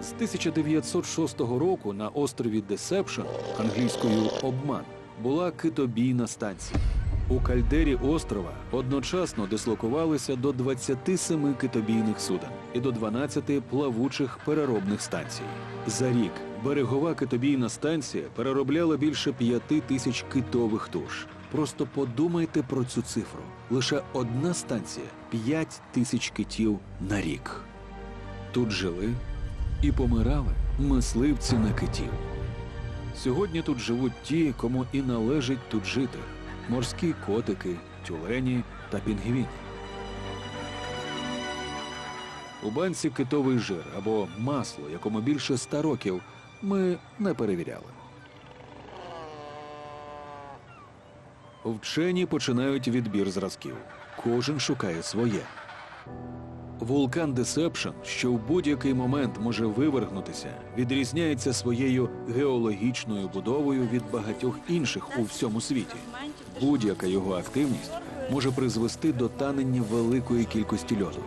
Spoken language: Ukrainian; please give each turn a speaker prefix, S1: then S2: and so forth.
S1: З 1906 року на острові Десепшн, англійською обман, була китобійна станція. У кальдері острова одночасно дислокувалися до 27 китобійних суден і до 12 плавучих переробних станцій. За рік берегова китобійна станція переробляла більше 5 тисяч китових туш. Просто подумайте про цю цифру. Лише одна станція 5 тисяч китів на рік. Тут жили і помирали мисливці на китів. Сьогодні тут живуть ті, кому і належить тут жити: морські котики, тюлені та пінгвіни. У банці китовий жир або масло, якому більше ста років, ми не перевіряли. Вчені починають відбір зразків. Кожен шукає своє. Вулкан Десепшн, що в будь-який момент може вивергнутися, відрізняється своєю геологічною будовою від багатьох інших у всьому світі. Будь-яка його активність може призвести до танення великої кількості льоду.